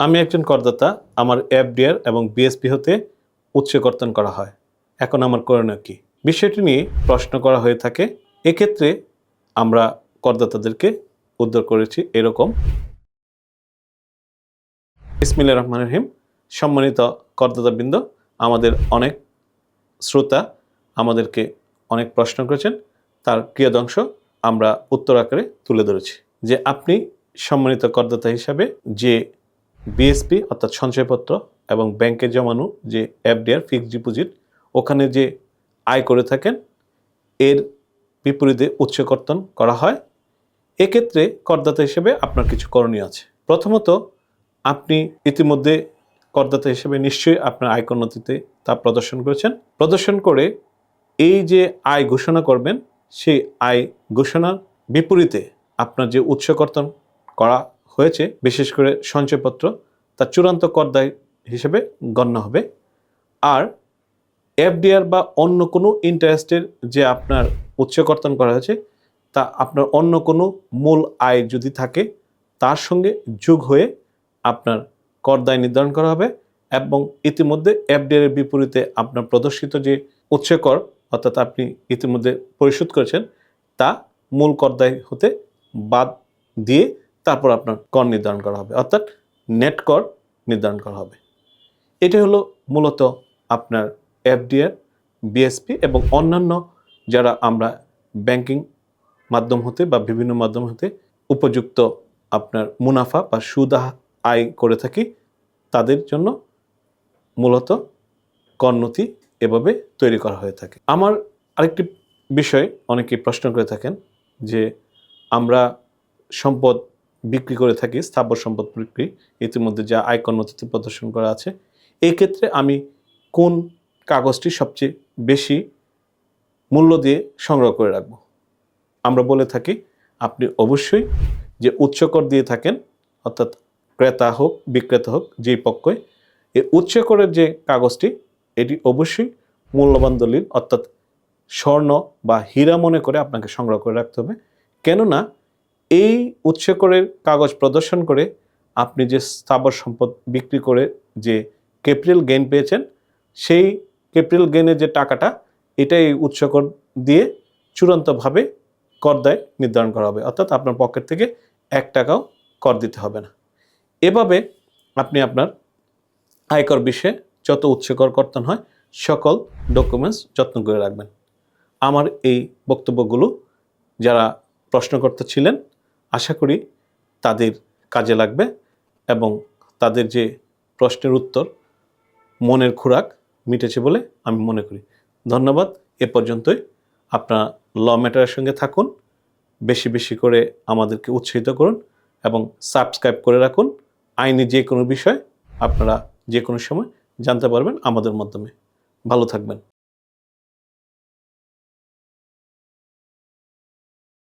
আমি একজন করদাতা, আমার এফডিআর এবং বিএসপি হতে উৎসকর্তন করা হয়। এখন আমার করণীয় কি? বিষয়টি নিয়ে প্রশ্ন করা হয়ে থাকে, এক্ষেত্রে আমরা করদাতাদেরকে উদ্ধার করেছি এরকম। ইসমিল্লা রহমান রহিম। সম্মানিত করদাতাবৃন্দ, আমাদের অনেক শ্রোতা আমাদেরকে অনেক প্রশ্ন করেছেন। তার ক্রিয়াদংশ আমরা উত্তর আকারে তুলে ধরেছি যে আপনি সম্মানিত করদাতা হিসাবে যে বিএসপি অর্থাৎ সঞ্চয়পত্র এবং ব্যাংকে জমানো যে এফডিআর ফিক্সড ডিপোজিট ওখানে যে আয় করে থাকেন, এর বিপরীতে উৎসকর্তন করা হয়। এক্ষেত্রে করদাতা হিসেবে আপনার কিছু করণীয় আছে। প্রথমত, আপনি ইতিমধ্যে করদাতা হিসেবে নিশ্চয়ই আপনার আয়কর নথিতে তা প্রদর্শন করেছেন। প্রদর্শন করে এই যে আয় ঘোষণা করবেন, সেই আয় ঘোষণার বিপরীতে আপনার যে উৎসকর্তন করা হয়েছে, বিশেষ করে সঞ্চয়পত্র তার চূড়ান্ত করদায় হিসেবে গণ্য হবে। আর এফডিআর বা অন্য কোনো ইন্টারেস্টের যে আপনার উৎসকর্তন করা হয়েছে, তা আপনার অন্য কোনো মূল আয় যদি থাকে, তার সঙ্গে যোগ হয়ে আপনার করদায় নির্ধারণ করা হবে এবং ইতিমধ্যে এফডিআর এর বিপরীতে আপনার প্রদর্শিত যে উৎসকর, অর্থাৎ আপনি ইতিমধ্যে পরিশোধ করেছেন, তা মূল করদায় হতে বাদ দিয়ে তারপর আপনার কর নির্ধারণ করা হবে। অর্থাৎ নেট কর নির্ধারণ করা হবে। এটা হলো মূলত আপনার এফডিআর বিএসপি এবং অন্যান্য যারা আমরা ব্যাংকিং মাধ্যম হতে বা বিভিন্ন মাধ্যম হতে উপযুক্ত আপনার মুনাফা বা সুদা আয় করে থাকি, তাদের জন্য মূলত করনতি এভাবে তৈরি করা হয়ে থাকে। আমার আরেকটি বিষয় অনেকে প্রশ্ন করে থাকেন যে আমরা সম্পদ বিক্রি করে থাকি স্থাবর সম্পদ বিক্রি, ইতিমধ্যে যা আয়কর নথিতে প্রদর্শন করা আছে। এই ক্ষেত্রে আমি কোন কাগজটি সবচেয়ে বেশি মূল্য দিয়ে সংগ্রহ করে রাখব? আমরা বলে থাকি, আপনি অবশ্যই যে উচ্চকর দিয়ে থাকেন, অর্থাৎ ক্রেতা হোক, বিক্রেতা হোক, যেই পক্ষই, এই উচ্চকরের যে কাগজটি, এটি অবশ্যই মূল্যবান দলিল, অর্থাৎ স্বর্ণ বা হীরা মনে করে আপনাকে সংগ্রহ করে রাখতে হবে। কেননা এই উৎসকরের কাগজ প্রদর্শন করে আপনি যে স্থাবর সম্পদ বিক্রি করে যে ক্যাপিটাল গেইন পেয়েছেন, সেই ক্যাপিটাল গেইনের যে টাকাটা এটা এই উৎসকর দিয়ে চূড়ান্তভাবে করদায় নির্ধারণ করা হবে। অর্থাৎ আপনার পকেট থেকে এক টাকাও কর দিতে হবে না। এভাবে আপনি আপনার আয়কর বিষয়ে যত উৎসকর কর্তন হয়, সকল ডকুমেন্টস যত্ন করে রাখবেন। আমার এই বক্তব্যগুলো যারা প্রশ্নকর্তা ছিলেন আশা করি তাদের কাজে লাগবে এবং তাদের যে প্রশ্নের উত্তর মনের খোরাক মিটেছে বলে আমি মনে করি। ধন্যবাদ। এ পর্যন্তই। আপনারা ল ম্যাটারের সঙ্গে থাকুন, বেশি বেশি করে আমাদেরকে উৎসাহিত করুন এবং সাবস্ক্রাইব করে রাখুন। আইনি যে কোনো বিষয় আপনারা যে কোনো সময় জানতে পারবেন আমাদের মাধ্যমে। ভালো থাকবেন।